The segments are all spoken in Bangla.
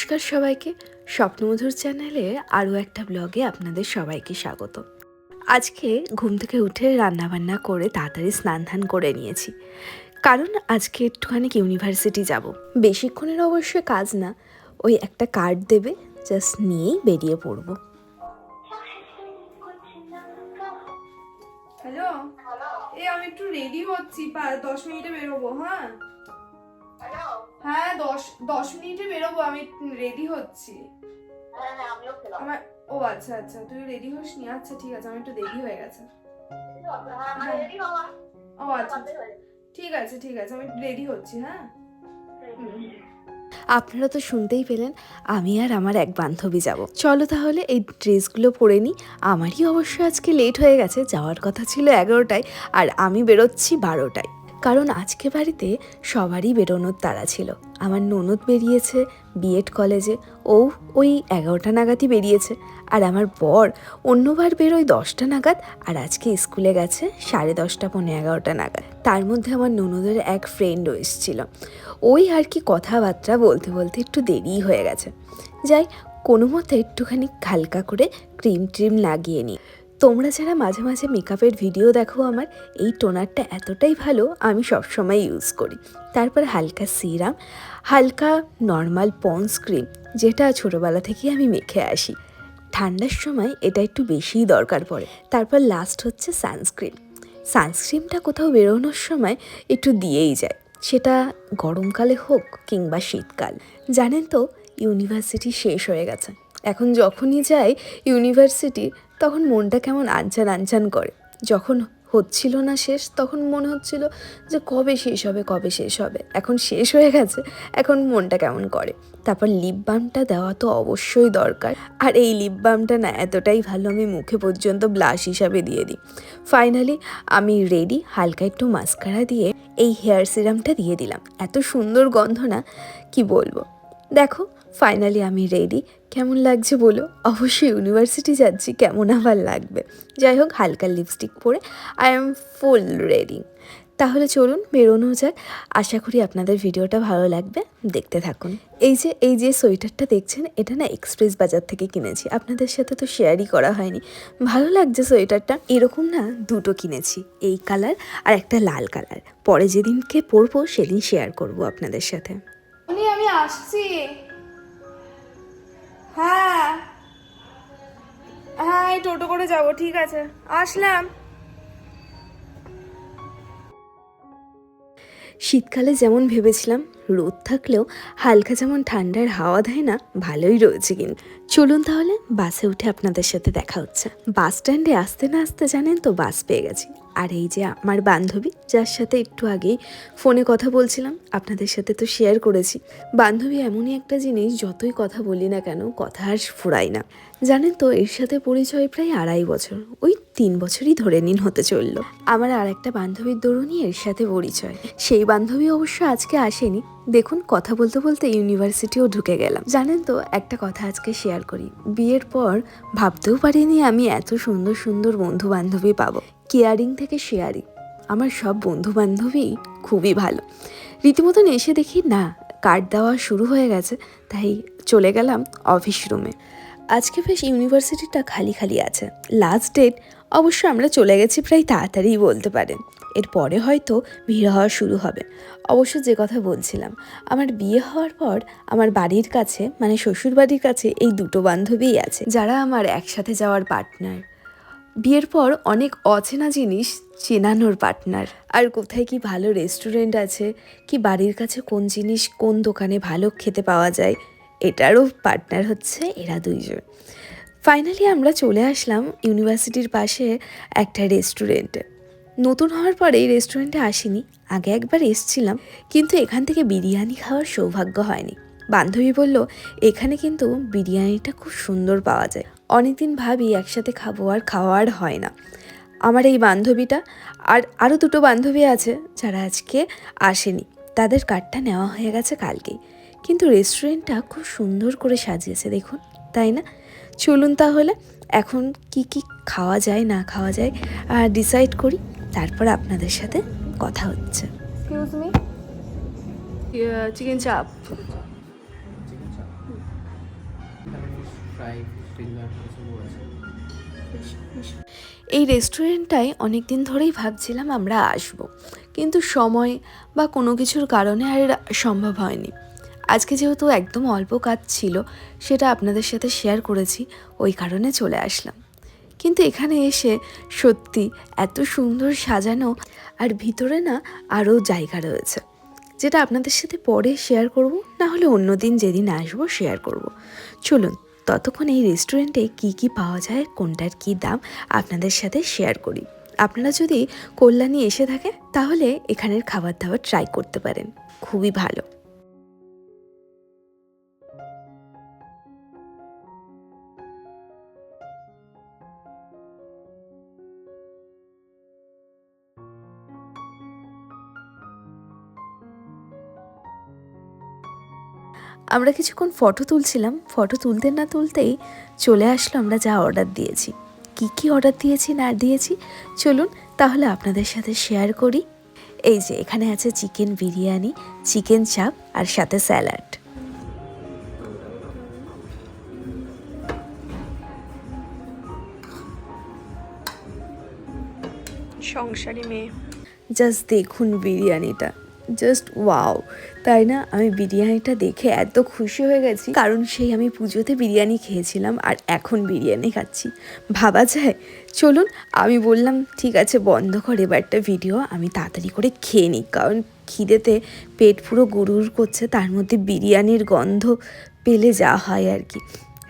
নমস্কার সবাইকে। স্বপ্নমধুর চ্যানেলে আরও একটা ব্লগে আপনাদের সবাইকে স্বাগত। আজকে ঘুম থেকে উঠে রান্নাবান্না করে তাড়াতাড়ি স্নান ধান করে নিয়েছি। কারণ আজকে একটুখানি ইউনিভার্সিটি যাব। বেশিক্ষণের অবশ্যই কাজ না, ওই একটা কার্ড দেবে, জাস্ট নিয়েই বেরিয়ে পড়ব। হ্যালো? এই আমি একটু রেডি হচ্ছি দশ মিনিটে বেরোবো হ্যাঁ? হ্যাঁ দশ দশ মিনিটে বেরোবো আমি রেডি হচ্ছি। আমার ও আচ্ছা আচ্ছা তুই রেডি হোস নি? আচ্ছা ঠিক আছে আমি একটু দেরি হয়ে গেছে। ও আচ্ছা ঠিক আছে ঠিক আছে আমি রেডি হচ্ছি হ্যাঁ? আপনারা তো শুনতেই পেলেন আমি আর আমার এক বান্ধবী যাব। চলো তাহলে এই ড্রেসগুলো পরে নিই আমারই অবশ্য আজকে লেট হয়ে গেছে যাওয়ার কথা ছিল এগারোটায় আর আমি বেরোচ্ছি বারোটায়। কারণ আজকে বাড়িতে সবারই বেরোনোর তাড়া ছিল। আমার ননদ বেরিয়েছে বিএড কলেজে, ও ওই এগারোটা নাগাদই বেরিয়েছে। আর আমার বর অন্যবার বেরোয় দশটা নাগাদ আর আজকে স্কুলে গেছে সাড়ে দশটা পনেরো এগারোটা নাগাদ। তার মধ্যে আমার ননদের এক ফ্রেন্ডও এসেছিল। ওই আর কি কথাবার্তা বলতে বলতে একটু দেরিই হয়ে গেছে। যাই কোনো মতে একটুখানি হালকা করে ক্রিম ট্রিম লাগিয়ে নিই। তোমরা যারা মাঝে মাঝে মেকআপের ভিডিও দেখো আমার, এই টোনারটা এতটাই ভালো, আমি সবসময় ইউজ করি। তারপর হালকা সিরাম, হালকা নর্মাল পন্স ক্রিম যেটা ছোটোবেলা থেকেই আমি মেখে আসি। ঠান্ডার সময় এটা একটু বেশিই দরকার পড়ে। তারপর লাস্ট হচ্ছে সানস্ক্রিন সানস্ক্রিনটা কোথাও বেরোনোর সময় একটু দিয়েই যায়। সেটা গরমকালে হোক কিংবা শীতকাল। জানেন তো ইউনিভার্সিটি শেষ হয়ে গেছে। এখন যখনই যাই ইউনিভার্সিটি তখন মনটা কেমন আনচান আনচান করে। যখন হচ্ছিল না শেষ, তখন মনে হচ্ছিল যে কবে শেষ হবে, কবে শেষ হবে। এখন শেষ হয়ে গেছে, এখন মনটা কেমন করে। তারপর লিপ বামটা দেওয়া তো অবশ্যই দরকার। আর এই লিপ বামটা না এতটাই ভালো, আমি মুখে পর্যন্ত ব্লাশ হিসাবে দিয়ে দিই। ফাইনালি আমি রেডি হালকা একটু মাস্কারা দিয়ে এই হেয়ার সিরামটা দিয়ে দিলাম। এত সুন্দর গন্ধ না, কি বলব? দেখো ফাইনালি আমি রেডি কেমন লাগছে বলো? অবশ্যই ইউনিভার্সিটি যাচ্ছি, কেমন আবার লাগবে? যাই হোক, হালকা লিপস্টিক পরে আই এম ফুল রেডি তাহলে চলুন, বেরোনো যাক। আশা করি আপনাদের ভিডিওটা ভালো লাগবে। দেখতে থাকুন। এই যে এই যে সোয়েটারটা দেখছেন, এটা না এক্সপ্রেস বাজার থেকে কিনেছি। আপনাদের সাথে তো শেয়ারই করা হয়নি। ভালো লাগছে সোয়েটারটা। এরকম না, দুটো কিনেছি। এই কালার আর একটা লাল কালার। পরে যেদিনকে পরবো, সেদিন শেয়ার করব আপনাদের সাথে। আমি আসছি। হ্যাঁ। হ্যাঁ এই টোটো করে যাব ঠিক আছে। আসলাম। শীতকালে যেমন ভেবেছিলাম রোদ থাকলেও হালকা যেমন ঠান্ডার হাওয়া দেয় না, ভালোই রয়েছে কিন্তু। চলুন তাহলে বাসে উঠে আপনাদের সাথে দেখা হচ্ছে। বাস স্ট্যান্ডে আসতে না আসতে জানেন তো বাস পেয়ে গেছি। আর এই যে আমার বান্ধবী, যার সাথে একটু আগেই ফোনে কথা বলছিলাম, আপনাদের সাথে তো শেয়ার করেছি। বান্ধবী এমনই একটা জিনিস, যতই কথা বলি না কেন, কথা আর ফুরাই না। জানেন তো, এর সাথে পরিচয় প্রায় আড়াই বছর, ওই তিন বছরই ধরে নিন হতে চলল। আমার আর একটা বান্ধবীর দরুনই এর সাথে পরিচয়। সেই বান্ধবী অবশ্য আজকে আসেনি দেখুন, কথা বলতে বলতে ইউনিভার্সিটিও ঢুকে গেলাম। জানেন তো, একটা কথা আজকে শেয়ার করি। বিয়ের পর ভাবতেও পারিনি আমি এত সুন্দর সুন্দর বন্ধু বান্ধবী পাবো। কেয়ারিং থেকে শেয়ারিং আমার সব বন্ধু বান্ধবী খুবই ভালো। রীতিমতন এসে দেখি, না কার্ড দেওয়া শুরু হয়ে গেছে, তাই চলে গেলাম অফিস রুমে আজকে বেশ ইউনিভার্সিটিটা খালি খালি আছে। লাস্ট ডেট অবশ্য আমরা চলে গেছি প্রায় তাড়াতাড়িই বলতে পারেন। এরপরে হয়তো ভিড় হওয়া শুরু হবে। অবশ্য যে কথা বলছিলাম, আমার বিয়ে হওয়ার পর আমার বাড়ির কাছে মানে শ্বশুর বাড়ির কাছে এই দুটো বান্ধবীই আছে, যারা আমার একসাথে যাওয়ার পার্টনার বিয়ের পর অনেক অচেনা জিনিস চেনানোর পার্টনার আর কোথায় কি ভালো রেস্টুরেন্ট আছে, কি বাড়ির কাছে কোন জিনিস কোন দোকানে ভালো খেতে পাওয়া যায়, এটারও পার্টনার হচ্ছে এরা দুইজন। ফাইনালি আমরা চলে আসলাম ইউনিভার্সিটির পাশে একটা রেস্টুরেন্টে নতুন হওয়ার পরে রেস্টুরেন্টে আসিনি, আগে একবার এসছিলাম, কিন্তু এখান থেকে বিরিয়ানি খাওয়ার সৌভাগ্য হয়নি। বান্ধবী বলল, এখানে কিন্তু বিরিয়ানিটা খুব সুন্দর পাওয়া যায়। অনেকদিন ভাবি একসাথে খাব আর খাওয়া আর হয় না। আমার এই বান্ধবীটা আর আরও দুটো বান্ধবী আছে যারা আজকে আসেনি। তাদের কার্ডটা নেওয়া হয়ে গেছে কালকেই। কিন্তু রেস্টুরেন্টটা খুব সুন্দর করে সাজিয়েছে দেখুন, তাই না? চলুন তাহলে, এখন কি কি খাওয়া যায়, না খাওয়া যায় ডিসাইড করি। তারপর আপনাদের সাথে কথা হচ্ছে। এক্সকিউজ মি চিকেন চাপ এই রেস্টুরেন্টটায় অনেক দিন ধরেই ভাবছিলাম আমরা আসব কিন্তু সময় বা কোনো কিছুর কারণে আর সম্ভব হয়নি। আজকে যেহেতু একদম অল্প কাজ ছিল সেটা আপনাদের সাথে শেয়ার করেছি ওই কারণে চলে আসলাম। কিন্তু এখানে এসে সত্যি এত সুন্দর সাজানো আর ভিতরে না আরও জায়গা রয়েছে। যেটা আপনাদের সাথে পরে শেয়ার করব, না হলে অন্য দিন যেদিন আসব শেয়ার করব। চলুন, ততক্ষণ এই রেস্টুরেন্টে কি কি পাওয়া যায়, কোনটার কি দাম, আপনাদের সাথে শেয়ার করি। আপনারা যদি কল্যাণী এসে থাকেন তাহলে এখানের খাবার দাবার ট্রাই করতে পারেন। খুবই ভালো। আমরা কিছুক্ষণ ফটো তুলছিলাম। ফটো তুলতে না তুলতেই চলে আসলো আমরা যা অর্ডার দিয়েছি। কি কি অর্ডার দিয়েছি না দিয়েছি চলুন তাহলে আপনাদের সাথে শেয়ার করি। এই যে এখানে আছে চিকেন বিরিয়ানি চিকেন চাপ আর সাথে স্যালাড সংসারী মেয়ে। জাস্ট দেখুন বিরিয়ানিটা। জাস্ট ওয়াও তাই না? আমি বিরিয়ানিটা দেখে এত খুশি হয়ে গেছি। কারণ সেই আমি পুজোতে বিরিয়ানি খেয়েছিলাম আর এখন বিরিয়ানি খাচ্ছি। ভাবা যায়? চলুন, আমি বললাম, ঠিক আছে, বন্ধ কর এবারটা ভিডিও আমি তাড়াতাড়ি করে খেয়ে নিই। কারণ খিদেতে পেট পুরো গরুর করছে, তার মধ্যে বিরিয়ানির গন্ধ পেলে যা হয় আর কি।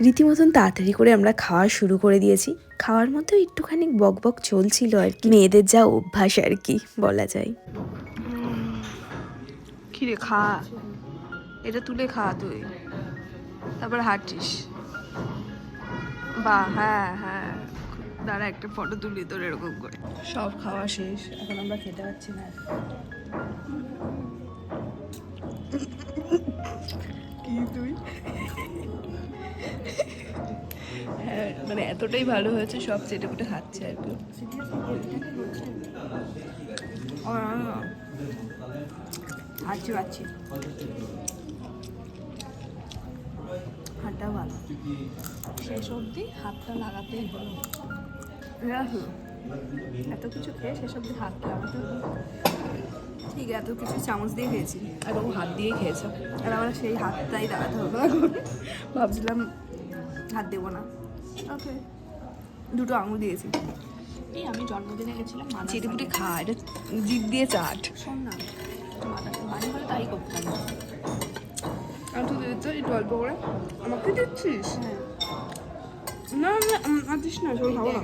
রীতিমতন তাড়াতাড়ি করে আমরা খাওয়া শুরু করে দিয়েছি। খাওয়ার মধ্যে একটুখানি বকবক চলছিল আর কি। মেয়েদের যা অভ্যাস আর কি, বলা যায়। কিরে খা। এটা তুলে খা তুই। তারপর হাঁটিস বা হ্যাঁ হ্যাঁ। দাঁড়া একটা ফটো তুলি তোর এরকম করে। সব খাওয়া শেষ। এখন আমরা খেতে পাচ্ছি না। কি তুই? হ্যাঁ মানে এতটাই ভালো হয়েছে সব চেটে পুটে খাচ্ছে আর কি। না, না। পাচ্ছি হাতটা ভালো। শেষ অবধি হাতটা লাগাতেই হলো এত কিছু খেয়ে শেষ অবধি হাত লাগাতে ঠিক এত কিছু চামচ দিয়ে খেয়েছি। আর ও হাত দিয়ে খেয়েছে। আর আমার সেই হাতটাই লাগাতে হলো এখন ভাবছিলাম হাত দেবো না। ওকে দুটো আঙুল দিয়েছি। এই আমি জন্মদিনে গেছিলাম চিটিপুটি খা এটা জিভ দিয়ে চাট। শোন না। হলে তাই করতাম। আর তুই দিচ্ছ একটু অল্প করে? আমাকে দিচ্ছিস? না না দিস না খাব না।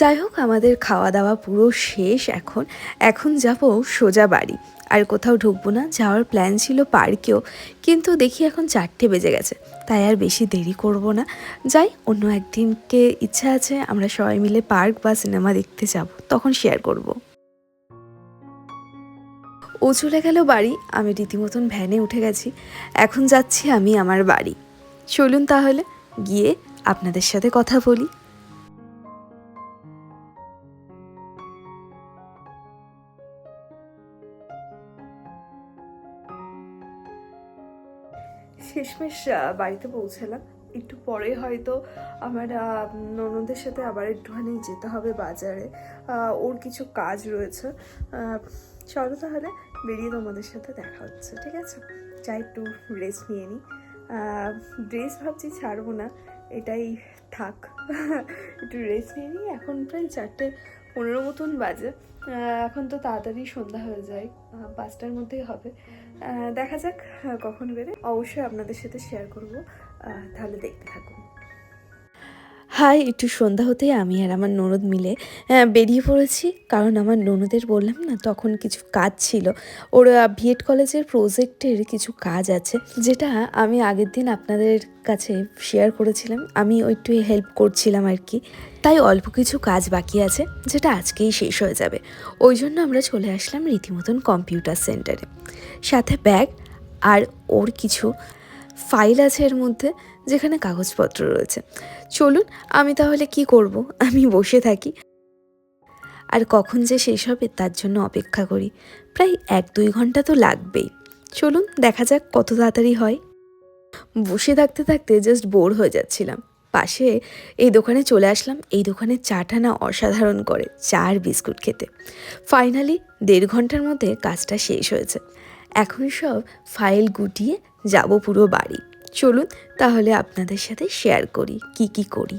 যাই হোক আমাদের খাওয়া দাওয়া পুরো শেষ এখন। এখন যাব সোজা বাড়ি। আর কোথাও ঢুকবো না যাওয়ার প্ল্যান ছিল পার্কেও। কিন্তু দেখি এখন চারটে বেজে গেছে তাই আর বেশি দেরি করব না। যাই অন্য একদিনকে ইচ্ছা আছে আমরা সবাই মিলে পার্ক বা সিনেমা দেখতে যাব তখন শেয়ার করব। ও চলে গেল বাড়ি, আমি রীতিমতন ভ্যানে উঠে গেছি। এখন যাচ্ছি আমি আমার বাড়ি। চলুন তাহলে, গিয়ে আপনাদের সাথে কথা বলি। শেষমেশ বাড়িতে পৌঁছালাম। একটু পরে হয়তো আমার ননদের সাথে আবার একটুখানি যেতে হবে বাজারে। ওর কিছু কাজ রয়েছে। চলো তাহলে বেরিয়ে তোমাদের সাথে দেখা হচ্ছে, ঠিক আছে? যাই একটু রেস্ট নিয়ে নিই ড্রেস ভাবছি ছাড়বো না, এটাই থাক। একটু রেস্ট নিয়ে নিই এখন প্রায় চারটে পনেরো মতন বাজে। এখন তো তাড়াতাড়ি সন্ধ্যা হয়ে যায় পাঁচটার মধ্যেই হবে। দেখা যাক কখন বেরে অবশ্যই আপনাদের সাথে শেয়ার করব। তাহলে দেখতে থাকুন। হাই একটু সন্ধ্যা হতেই আমি আর আমার ননদ মিলে বেরিয়ে পড়েছি। কারণ আমার ননদের বললাম না, তখন কিছু কাজ ছিল। ওর বিএড কলেজের প্রজেক্টের কিছু কাজ আছে, যেটা আমি আগের দিন আপনাদের কাছে শেয়ার করেছিলাম। আমি একটু হেল্প করছিলাম আর কি। তাই অল্প কিছু কাজ বাকি আছে, যেটা আজকেই শেষ হয়ে যাবে। ওই জন্য আমরা চলে আসলাম রীতিমতন কম্পিউটার সেন্টারে সাথে ব্যাগ আর ওর কিছু ফাইল আছে এর মধ্যে যেখানে কাগজপত্র রয়েছে। চলুন, আমি তাহলে কি করব? আমি বসে থাকি। আর কখন যে শেষ হবে তার জন্য অপেক্ষা করি। প্রায় এক দুই ঘণ্টা তো লাগবেই। চলুন, দেখা যাক কত তাড়াতাড়ি হয়। বসে থাকতে থাকতে জাস্ট বোর হয়ে যাচ্ছিলাম। পাশে এই দোকানে চলে আসলাম। এই দোকানের চাটা না অসাধারণ করে চা আর বিস্কুট খেতে। ফাইনালি দেড় ঘণ্টার মধ্যে কাজটা শেষ হয়েছে। এখন সব ফাইল গুটিয়ে যাব পুরো বাড়ি। চলুন তাহলে আপনাদের সাথে শেয়ার করি, কি কি করি।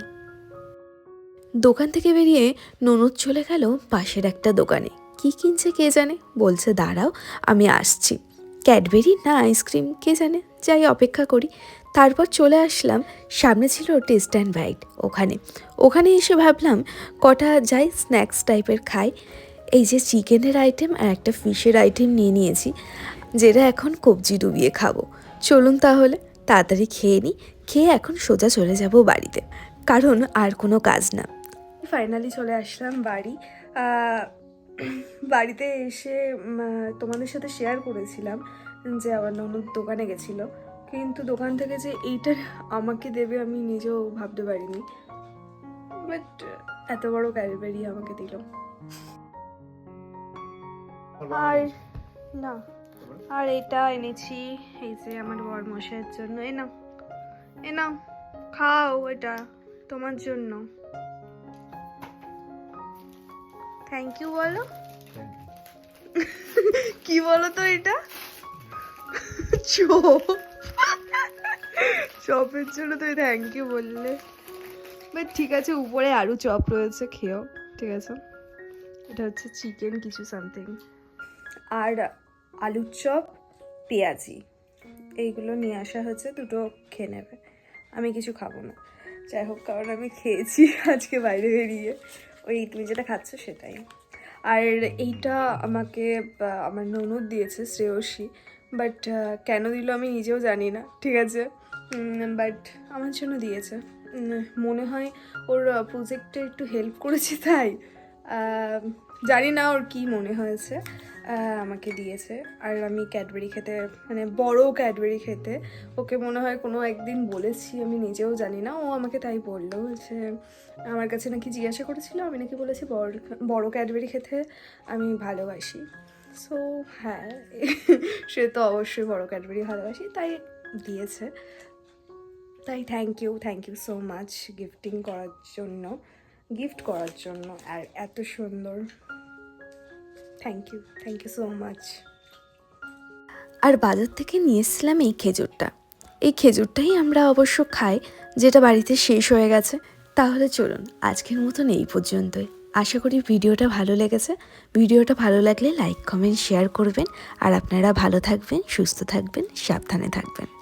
দোকান থেকে বেরিয়ে ননদ চলে গেল পাশের একটা দোকানে। কি কিনছে কে জানে? বলছে, দাঁড়াও, আমি আসছি। ক্যাডবেরি না আইসক্রিম কে জানে? যাই অপেক্ষা করি। তারপর চলে আসলাম, সামনে ছিল টেস্ট অ্যান্ড বাইট ওখানে। ওখানে এসে ভাবলাম, কটা যাই স্ন্যাক্স টাইপের খাই। এই যে চিকেনের আইটেম আর একটা ফিশের আইটেম নিয়ে নিয়েছি, যেটা এখন কবজি ডুবিয়ে খাব। চলুন তাহলে তাড়াতাড়ি খেয়ে নিই খেয়ে এখন সোজা চলে যাব বাড়িতে। কারণ আর কোনো কাজ না। ফাইনালি চলে আসলাম বাড়ি। বাড়িতে এসে তোমাদের সাথে শেয়ার করেছিলাম যে আমার ননদ দোকানে গেছিল। কিন্তু দোকান থেকে যে এইটা আমাকে দেবে আমি নিজেও ভাবতে পারিনি। বাট এত বড় ক্যাডবেরি আমাকে দিল। আর না। আর এটা এনেছি, এই যে আমার বর মশাইয়ের জন্য। এ নাও এ নাও, খাও এটা তোমার জন্য। থ্যাংক ইউ বলো। কি বলো তো এটা? চপ। চপের জন্য তুমি থ্যাংক ইউ বললে। বাট ঠিক আছে, উপরে আরও চপ রয়েছে খেয়েও ঠিক আছে। এটা হচ্ছে চিকেন কিছু সামথিং আর আলুর চপ, পেঁয়াজি। এইগুলো নিয়ে আসা হয়েছে, দুটো খেয়ে নেবে। আমি কিছু খাব না। যাই হোক, কারণ আমি খেয়েছি আজকে বাইরে বেরিয়ে। ওই তুমি যেটা খাচ্ছ সেটাই। আর এইটা আমাকে আমার ননদ দিয়েছে, শ্রেয়সী। বাট কেন দিল আমি নিজেও জানি না, ঠিক আছে? বাট আমার জন্য দিয়েছে। মনে হয় ওর প্রজেক্টে একটু হেল্প করেছে, তাই। জানি না ওর কি মনে হয়েছে। আমাকে দিয়েছে। আর আমি ক্যাডবেরি খেতে মানে বড় ক্যাডবেরি খেতে, ওকে মনে হয় কোনো একদিন বলেছি, আমি নিজেও জানি না। ও আমাকে তাই বলল যে, আমার কাছে নাকি জিজ্ঞাসা করেছিল, আমি নাকি বলেছি বড় বড় ক্যাডবেরি খেতে আমি ভালোবাসি। সো হ্যাঁ সে তো অবশ্যই বড় ক্যাডবেরি ভালোবাসি, তাই দিয়েছে। তাই thank you thank you so much gifting করার জন্য গিফট করার জন্য, আর এত সুন্দর। Thank you thank you so much আর বাজার থেকে নিয়ে এসেছিলাম এই খেজুরটা। এই খেজুরটাই আমরা অবশ্য খাই, যেটা বাড়িতে শেষ হয়ে গেছে। তাহলে চলুন, আজকের মতন এই পর্যন্তই। আশা করি ভিডিওটা ভালো লেগেছে। ভিডিওটা ভালো লাগলে লাইক, কমেন্ট, শেয়ার করবেন। আর আপনারা ভালো থাকবেন, সুস্থ থাকবেন, সাবধানে থাকবেন।